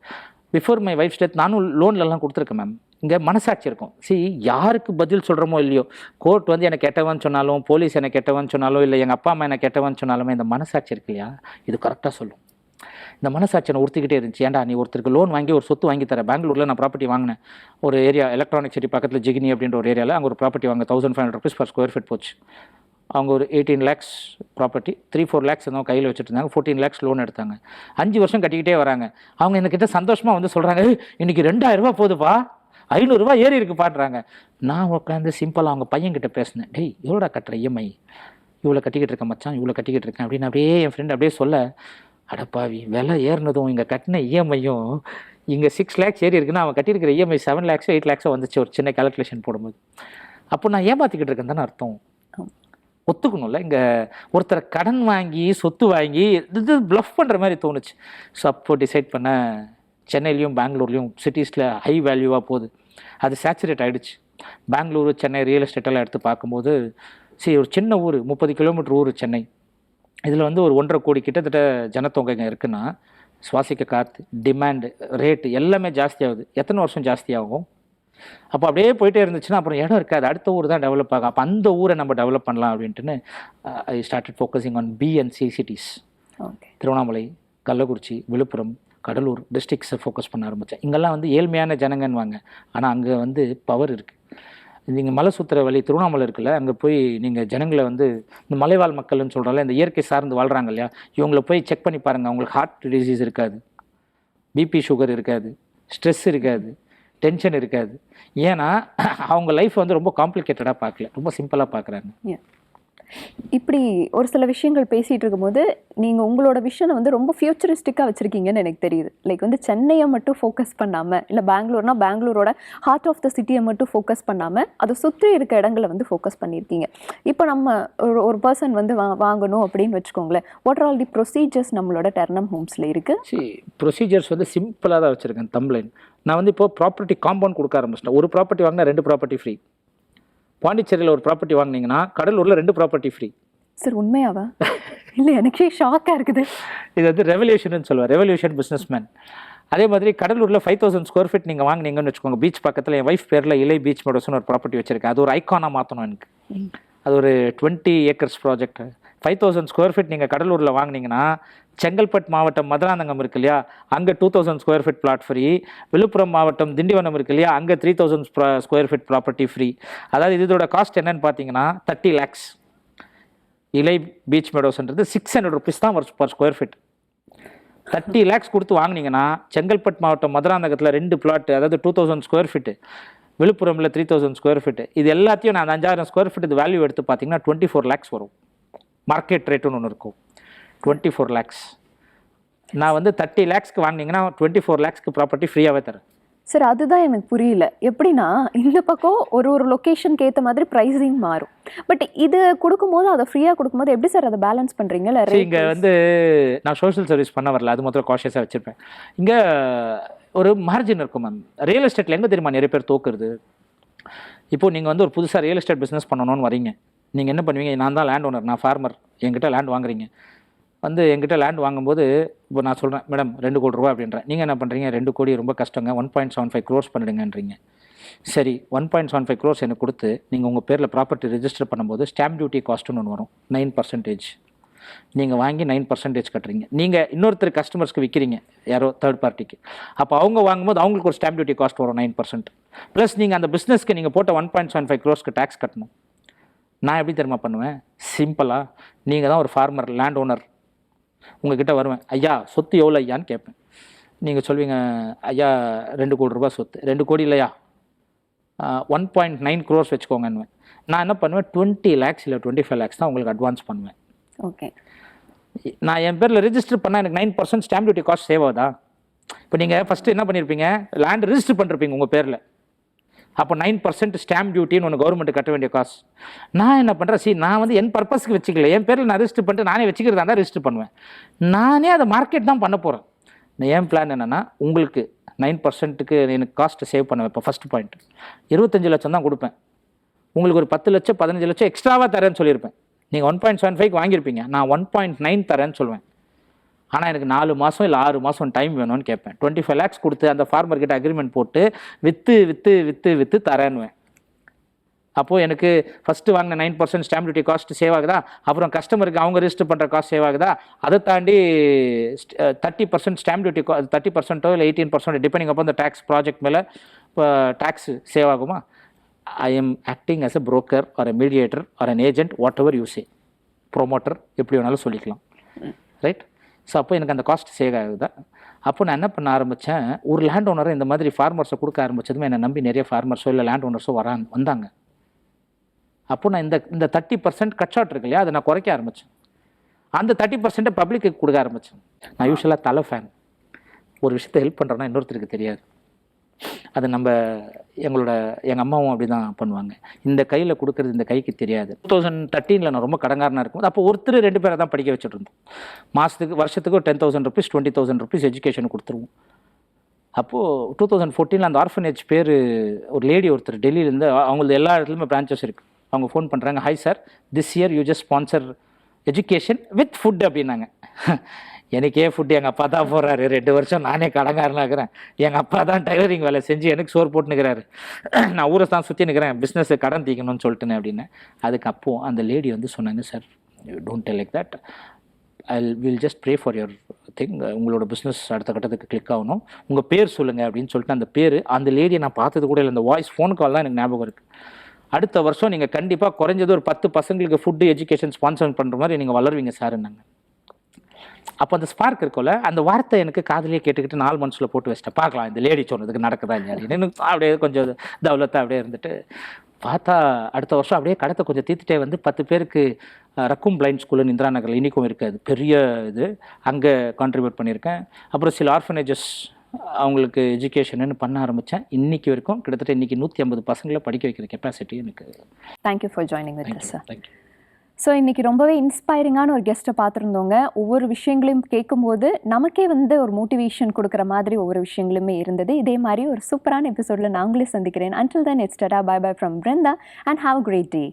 [SPEAKER 4] before my wife death நானும் லோன்லலாம் கொடுத்துருக்கேன் மேம் இங்கே மனசாட்சி இருக்கும். சி யாருக்கு பதில் சொல்கிறோமோ இல்லையோ கோர்ட் வந்து எனக்கு கெட்டவன் சொன்னாலும் போலீஸ் எனக்கு கெட்டவன் சொன்னாலும் இல்லை எங்கள் அப்பா அம்மா எனக்கு கெட்டவன் சொன்னாலுமே இந்த மனசாட்சி இருக்கு இல்லையா? இது கரெக்டாக சொல்லும். இந்த மனசாட்சி நான் உறுத்திக்கிட்டே இருந்துச்சு. ஏன்டா நீ ஒருத்தருக்கு லோன் வாங்கி ஒரு சொத்து வாங்கி தரேன் பெங்களூரில் நான் ப்ராப்பர்ட்டி வாங்கினேன். ஒரு ஏரியா எலக்ட்ரானிக் சிட்டி பக்கத்தில் ஜிகினி அப்படின்ற ஒரு ஏரியாவில் அங்கே ஒரு ப்ராப்பர்ட்டி வாங்க thousand five hundred rupees per square feet போச்சு. அவங்க ஒரு eighteen lakhs property three four lakhs என்னவோ கையில் வச்சுட்டு இருந்தாங்க ஃபோர்டீன் லேக்ஸ் லோன் எடுத்தாங்க. அஞ்சு வருஷம் கட்டிக்கிட்டே வராங்க. அவங்க என்கிட்ட சந்தோஷமாக வந்து சொல்கிறாங்க இன்றைக்கி ரெண்டாயிரம் ரூபாய் போகுதுப்பா ஐநூறுரூவா ஏறி இருக்கு பாடுறாங்க நான் உட்காந்து சிம்பிளாக அவங்க பையன்கிட்ட பேசினேன் டேய் எவ்வளோடா கட்டுற இஎம்ஐ இவ்வளோ கட்டிக்கிட்டு இருக்கேன் மச்சான் இவ்வளோ கட்டிக்கிட்டு இருக்கேன் அப்படின்னு அப்படியே என் ஃப்ரெண்ட் அப்படியே சொல்ல அடப்பாவி விலை ஏறினதும் இங்கே கட்டின இஎம்ஐயும் இங்கே சிக்ஸ் லேக்ஸ் ஏறி இருக்குன்னா அவன் கட்டியிருக்கிற இஎம்ஐ செவன் லேக்ஸோ எயிட் லேக்ஸோ வந்துச்சு ஒரு சின்ன கால்குலேஷன் போடும்போது. அப்போ நான் ஏமாற்றிக்கிட்டு இருக்கேன் தானே அர்த்தம். ஒத்துக்கணும்ல. இங்கே ஒருத்தரை கடன் வாங்கி சொத்து வாங்கி இது ப்ளஃப் பண்ணுற மாதிரி தோணுச்சு. ஸோ அப்போ டிசைட் பண்ண சென்னையிலையும் பெங்களூர்லேயும் சிட்டிஸில் ஹை வேல்யூவாக போகுது. அது சேச்சுரேட் ஆகிடுச்சு பெங்களூரு சென்னை ரியல் எஸ்டேட்டெல்லாம் எடுத்து பார்க்கும்போது சரி ஒரு சின்ன ஊர் முப்பது கிலோமீட்டர் ஊர் சென்னை. இதில் வந்து ஒரு ஒன்றரை கோடி கிட்டத்தட்ட ஜனத்தொகைங்க இருக்குன்னா சுவாசிக்க காற்று டிமாண்டு ரேட்டு எல்லாமே ஜாஸ்தியாகுது. எத்தனை வருஷம் ஜாஸ்தியாகும்? அப்போ அப்படியே போயிட்டே இருந்துச்சுன்னா அப்புறம் இடம் இருக்காது. அடுத்த ஊர் தான் டெவலப் ஆகும். அப்போ அந்த ஊரை நம்ம டெவலப் பண்ணலாம் அப்படின்ட்டுன்னு I started focusing on B and C cities Tiruvannamalai Kallakurichi Viluppuram Cuddalore டிஸ்ட்ரிக்ஸை focus பண்ண ஆரம்பித்தேன் இங்கெல்லாம் வந்து ஏழ்மையான ஜனங்கன்னுவாங்க. ஆனால் அங்கே வந்து பவர் இருக்குது நீங்கள் மலை சுற்றுற வழி திருவண்ணாமலை இருக்குல்ல அங்கே போய் நீங்கள் ஜனங்களை வந்து இந்த மலைவாழ் மக்கள்னு சொல்கிறோம்ல இந்த இயற்கை சார்ந்து வாழ்கிறாங்க இல்லையா? இவங்கள போய் செக் பண்ணி பாருங்கள் அவங்களுக்கு ஹார்ட் டிசீஸ் இருக்காது. பிபி சுகர் இருக்காது. ஸ்ட்ரெஸ் இருக்காது. டென்ஷன் இருக்காது. ஏன்னா <clears throat> அவங்க லைஃப் வந்து ரொம்ப காம்ப்ளிகேட்டடாக பார்க்கல. ரொம்ப சிம்பிளாக பார்க்குறாங்க.
[SPEAKER 3] இப்படி ஒரு சில விஷயங்கள் பேசிட்டு இருக்கும்போது நீங்க உங்களோட விஷனை வந்து ரொம்ப ஃபியூச்சரிஸ்டிக்கா வச்சிருக்கீங்கன்னு எனக்கு தெரியுது. லைக் வந்து சென்னையை மட்டும் ஃபோக்கஸ் பண்ணாம இல்ல பெங்களூர்னா பெங்களூரோட ஹார்ட் ஆஃப் த சிட்டியை மட்டும் ஃபோக்கஸ் பண்ணாம அதை சுற்றி இருக்க இடங்களை வந்து ஃபோக்கஸ் பண்ணியிருக்கீங்க. இப்போ நம்ம ஒரு ஒரு பர்சன் வந்து வா வாங்கணும் அப்படின்னு வச்சுக்கோங்களேன். What are all the procedures நம்மளோட டெர்னம் ஹோம்ஸ்ல இருக்கு?
[SPEAKER 4] சி ப்ரொசீஜர்ஸ் வந்து சிம்பிளாக தான் வச்சுருக்கேன் தம்ப்லைன் நான் வந்து இப்போ ப்ராப்பர்ட்டி காம்பவுண்ட் கொடுக்க ஆரம்பிச்சிட்டேன். ஒரு ப்ராப்பர்ட்டி வாங்கினா ரெண்டு ப்ராப்பர்ட்டி ஃப்ரீ பாண்டிச்சேரியில் ஒரு ப்ராப்பர்ட்டி வாங்குனீங்கன்னா கடலூரில் ரெண்டு ப்ராப்பர்ட்டி ஃப்ரீ
[SPEAKER 3] சார் உண்மையாவா? இல்ல எனக்கே ஷாக்கா இருக்குது.
[SPEAKER 4] இது வந்து ரெவல்யூஷன் சொல்லுவேன் ரெவல்யூஷன் பிஸ்னஸ்மேன் அதே மாதிரி கடலூரில் ஃபைவ் தௌசண்ட் ஸ்கொயர் ஃபீட் நீங்கள் வாங்குனீங்கன்னு வச்சுக்கோங்க. பீச் பக்கத்தில் என் ஒய்ஃப் பேரில் இலை பீச் மெடோஸ்னு ஒரு ப்ராப்பர்ட்டி வச்சிருக்கேன் அது ஒரு ஐக்கானாக மாற்றணும் எனக்கு. அது ஒரு twenty acres project five thousand square feet நீங்கள் கடலூரில் வாங்குனீங்கன்னா செங்கல்பட்டு மாவட்டம் மதுராந்தகம் இருக்கு இல்லையா? அங்கே two thousand square feet plot free Viluppuram மாவட்டம் திண்டிவனம் இருக்கு இல்லையா? அங்கே three thousand square feet property free அதாவது இதோட காஸ்ட் என்னன்னு பார்த்தீங்கன்னா தேர்ட்டி லேக்ஸ் இலை பீச் மெடோஸ்ன்றது சிக்ஸ் ஹண்ட்ரட் ருபீஸ் தான் per square feet thirty lakhs கொடுத்து வாங்குனீங்கன்னா செங்கல்பட்டு மாவட்டம் மதுராந்தகத்தில் ரெண்டு பிளாட் அதாவது two thousand square feet விழுப்புரமில் three thousand square feet இது எல்லாத்தையும் நான் அந்த அஞ்சாயிரம் ஸ்கொயர் ஃபீட் இது வேல்யூ எடுத்து பார்த்தீங்கன்னா டுவெண்ட்டி ஃபோர் லேக்ஸ் வரும் மார்க்கெட் ரேட்டுன்னு ஒன்று இருக்கும். டுவெண்ட்டி ஃபோர் லேக்ஸ் நான் வந்து தேர்ட்டி லேக்ஸ்க்கு வாங்கினீங்கன்னா டுவெண்ட்டி ஃபோர் லேக்ஸ்க்கு ப்ராப்பர்ட்டி ஃப்ரீயாகவே தரேன்.
[SPEAKER 3] சார் அதுதான் எனக்கு புரியல. எப்படின்னா இந்த பக்கம் ஒரு ஒரு லொக்கேஷனுக்கு ஏற்ற மாதிரி ப்ரைஸிங் மாறும். பட் இது கொடுக்கும்போது அதை ஃப்ரீயாக கொடுக்கும்போது எப்படி சார் அதை பேலன்ஸ் பண்ணுறீங்க இல்லை
[SPEAKER 4] இங்கே வந்து நான் சோஷியல் சர்வீஸ் பண்ண வரல. அது மொத்தம் காஷியஸாக வச்சுருப்பேன். இங்கே ஒரு மார்ஜின் இருக்கும் மேம் ரியல் எஸ்டேட்டில் எங்கே தெரியுமா நிறைய பேர் தோக்குறது? இப்போ நீங்கள் வந்து ஒரு புதுசாக ரியல் எஸ்டேட் பிஸ்னஸ் பண்ணணும்னு வரீங்க. நீங்கள் என்ன பண்ணுவீங்க? நான் தான் லேண்ட் ஓனர் நான் ஃபார்மர் என்கிட்ட லேண்ட் வாங்குறீங்க. வந்து எங்கிட்ட லேண்ட் வாங்கும்போது இப்போ நான் சொல்கிறேன் மேடம் ரெண்டு கோடி ரூபா அப்படின்றேன். நீங்கள் என்ன பண்ணுறீங்க ரெண்டு கோடி ரொம்ப கஷ்டங்க. One point seven five crores பண்ணிடுங்கன்றீங்க. சரி one point seven five crores எனக்கு கொடுத்து நீங்கள் உங்கள் பேரில் ப்ராப்பர்ட்டி ரெஜிஸ்டர் பண்ணும்போது ஸ்டாம்ப் டியூட்டி காஸ்ட்டுன்னு ஒன்று வரும். நைன் பர்சன்டேஜ் நீங்கள் வாங்கி நைன் பர்சன்டேஜ் கட்டுறீங்க. நீங்கள் இன்னொருத்தர் கஸ்டமர்ஸ்க்கு விற்கிறீங்க யாரோ தேர்ட் பார்ட்டிக்கு அப்போ அவங்க வாங்கும்போது அவங்களுக்கு ஒரு ஸ்டாம்ப் டியூட்டி காஸ்ட் வரும் நைன் பர்சன்ட் ப்ளஸ் நீங்கள் அந்த பிஸ்னஸ்க்கு நீங்கள் போட்ட ஒன் பாயிண்ட் செவன் ஃபைவ் க்ரோஸ்க்கு டேக்ஸ் கட்டணும். நான் எப்படி தெரியுமா பண்ணுவேன்? சிம்பிளாக நீங்கள் தான் ஒரு ஃபார்மர் லேண்ட் ஓனர் உங்ககிட்ட வருவேன். ஐயா சொத்து எவ்வளோ ஐயான்னு கேட்பேன். நீங்கள் சொல்வீங்க ஐயா ரெண்டு கோடி ரூபாய் சொத்து. ரெண்டு கோடி இல்லையா? ஒன் பாயிண்ட் நைன் க்ரோர்ஸ் வச்சுக்கோங்கன்னுவேன். நான் என்ன பண்ணுவேன் டுவெண்ட்டி லேக்ஸ் இல்லை டுவெண்ட்டி ஃபைவ் லேக்ஸ் தான் உங்களுக்கு அட்வான்ஸ் பண்ணுவேன்.
[SPEAKER 3] ஓகே
[SPEAKER 4] நான் என் பேரில் ரெஜிஸ்டர் பண்ணால் எனக்கு nine percent stamp duty cost save ஆகுதா? இப்போ நீங்கள் ஃபஸ்ட்டு என்ன பண்ணியிருப்பீங்க லேண்ட் ரெஜிஸ்டர் பண்ணிருப்பீங்க உங்கள் பேரில். அப்போ நைன் பர்சன்ட் ஸ்டாம்ப் டியூட்டின்னு ஒன்று கவர்மெண்ட் கட்ட வேண்டிய காசு. நான் என்ன பண்ணுறேன் சி நான் வந்து என் பர்பஸ்க்கு வச்சுக்கல. என் பேரில் நான் ரிஜிஸ்டர் பண்ணிட்டு நானே வச்சுக்கிறதா தான் ரிஜிஸ்டர் பண்ணுவேன். நானே அதை மார்க்கெட் தான் பண்ண போகிறேன் என் பிளான் என்னென்னா உங்களுக்கு நைன் பர்சன்ட்டுக்கு எனக்கு காஸ்ட்டு சேவ் பண்ண வைப்பேன் ஃபஸ்ட் பாயிண்ட் இருபத்தஞ்சு லட்சம் தான் கொடுப்பேன். உங்களுக்கு ஒரு பத்து லட்சம் பதினஞ்சு லட்சம் எக்ஸ்ட்ராவாக தரேன்னு சொல்லியிருப்பேன். நீங்கள் ஒன் பாயிண்ட் செவன் ஃபைவ் வாங்கியிருப்பீங்க. நான் ஒன் பாயிண்ட் நைன் தரேன்னு சொல்லுவேன் ஆனால் எனக்கு நாலு மாதம் இல்லை ஆறு மாதம் டைம் வேணும்னு கேட்பேன் டுவெண்ட்டி ஃபைவ் லேக்ஸ் கொடுத்து அந்த farmer கிட்ட அக்ரிமெண்ட் போட்டு விற்று விற்று விற்று விற்று தரேன்னுவேன். அப்போது எனக்கு ஃபஸ்ட்டு வாங்கின nine percent stamp duty cost save ஆகுதா அப்புறம் கஸ்டமருக்கு அவங்க ரெஜிஸ்டர் பண்ணுற காஸ்ட் சேவ் ஆகுதா அதை தாண்டி thirty percent stamp duty thirty பர்சன்ட்டோ இல்லை எயிட்டீன் பர்சன்ட் டிபெண்டிங் அப்போ இந்த டேக்ஸ் ப்ராஜெக்ட் மேலே டேக்ஸ் சேவ் ஆகுமா I am acting as a broker or a mediator or an agent whatever you say promoter எப்படி வேணாலும் சொல்லிக்கலாம். ரைட் ஸோ அப்போ எனக்கு அந்த காஸ்ட் சேவ் ஆகுதா. அப்போ நான் என்ன பண்ண ஆரம்பித்தேன் ஒரு லேண்ட் ஓனரை இந்த மாதிரி ஃபார்மர்ஸை கொடுக்க ஆரம்பித்ததுமே என்னை நம்பி நிறைய ஃபார்மர்ஸோ இல்லை லேண்ட் ஓனர்ஸோ வராங்க வந்தாங்க. அப்போ நான் இந்த இந்த தேர்ட்டி பர்சன்ட் கட் ஷாட் இருக்கு இல்லையா அதை நான் குறைக்க ஆரம்பித்தேன் அந்த தேர்ட்டி பர்சன்ட்டை பப்ளிக்கு கொடுக்க ஆரம்பித்தேன் நான் யூஸ்வலாக தலை ஃபேன் ஒரு விஷயத்தை ஹெல்ப் பண்ணுறேன்னா இன்னொருத்தருக்கு தெரியாது. அது நம்ம எங்களோட எங்கள் அம்மாவும் அப்படி தான் பண்ணுவாங்க. இந்த கையில் கொடுக்குறது இந்த கைக்கு தெரியாது. டூ தௌசண்ட் தேர்ட்டீனில் நான் ரொம்ப கடங்காரனாக இருக்கும்போது அப்போ ஒருத்தர் ரெண்டு பேரை தான் படிக்க வச்சுட்டு இருந்தோம் மாதத்துக்கு வருஷத்துக்கு ஒரு ten thousand rupees twenty thousand rupees education கொடுத்துருவோம். அப்போது டூ தௌசண்ட் ஃபோர்டீனில் அந்த ஆர்ஃபனேஜ் பேர் ஒரு லேடி ஒருத்தர் டெல்லியிலேருந்து அவங்களுக்கு எல்லா இடத்துலையுமே பிரான்ச்சஸ் இருக்குது அவங்க ஃபோன் பண்ணுறாங்க hi sir this year you just sponsor education with food அப்படின்னாங்க. எனக்கே ஃபுட்டு எங்கள் அப்பா தான் போடுறாரு ரெண்டு வருஷம் நானே கடங்காரனாக இருக்கிறேன். எங்கள் அப்பா தான் டைலரிங் வேலை செஞ்சு எனக்கு சோறு போட்டுனுக்கிறாரு <clears throat> நான் ஊரை தான் சுற்றி நிற்கிறேன் பிஸ்னஸை கடன் தீக்கணும்னு சொல்லிட்டுனேன் அப்படின்னு. அதுக்கு அப்போது அந்த லேடி வந்து சொன்னாங்க sir don't tell like that I will just pray for your thing உங்களோட பிஸ்னஸ் அடுத்த கட்டத்துக்கு கிளிக் ஆகணும். உங்கள் பேர் சொல்லுங்கள் அப்படின்னு சொல்லிட்டு அந்த பேர் அந்த லேடியை நான் பார்த்தது கூட இல்லை. அந்த வாய்ஸ் ஃபோன் கால் தான் எனக்கு ஞாபகம் இருக்குது அடுத்த வருஷம் நீங்கள் கண்டிப்பாக குறைஞ்சது ஒரு பத்து பசங்களுக்கு ஃபுட்டு எஜுகேஷன் ஸ்பான்சர் பண்ணுற மாதிரி நீங்கள் வளருவீங்க சார் நாங்கள் அப்போ அந்த ஸ்பார்க் இருக்கும்ல அந்த வார்த்தை எனக்கு காதுலயே கேட்டுக்கிட்டு நாலு மனசில் போட்டு வச்சிட்டேன். பார்க்கலாம் இந்த லேடி சொன்னதுக்கு நடக்குதா இல்லையா அப்படின்னு அப்படியே கொஞ்சம் தௌலத்தாக அப்படியே இருந்துட்டு பார்த்தா அடுத்த வருஷம் அப்படியே கடத்தை கொஞ்சம் தீர்த்துட்டே வந்து பத்து பேருக்கு ரக்கும் பிளைண்ட் ஸ்கூலுன்னு இந்திரா நகரில் இன்றைக்கும் இருக்குது பெரிய இது. அங்கே கான்ட்ரிபியூட் பண்ணியிருக்கேன். அப்புறம் சில ஆர்ஃபனேஜஸ் அவங்களுக்கு எஜுகேஷன்னு பண்ண ஆரம்பித்தேன் இன்னைக்கு வரைக்கும் கிட்டத்தட்ட இன்னைக்கு நூற்றி ஐம்பது பசங்களை படிக்க வைக்கிற கெப்பாசிட்டி எனக்கு.
[SPEAKER 3] Thank you for joining with sir
[SPEAKER 4] thank you
[SPEAKER 3] so இன்றைக்கி ரொம்பவே இன்ஸ்பைரிங்கான ஒரு கெஸ்ட்டை பார்த்துருந்தோங்க. ஒவ்வொரு விஷயங்களையும் கேட்கும்போது நமக்கே வந்து ஒரு மோட்டிவேஷன் கொடுக்குற மாதிரி ஒவ்வொரு விஷயங்களுமே இருந்தது. இதே மாதிரி ஒரு சூப்பரான எபிசோடில் நான் உங்களே சந்திக்கிறேன். Until then it's tata bye bye from Brinda and have great day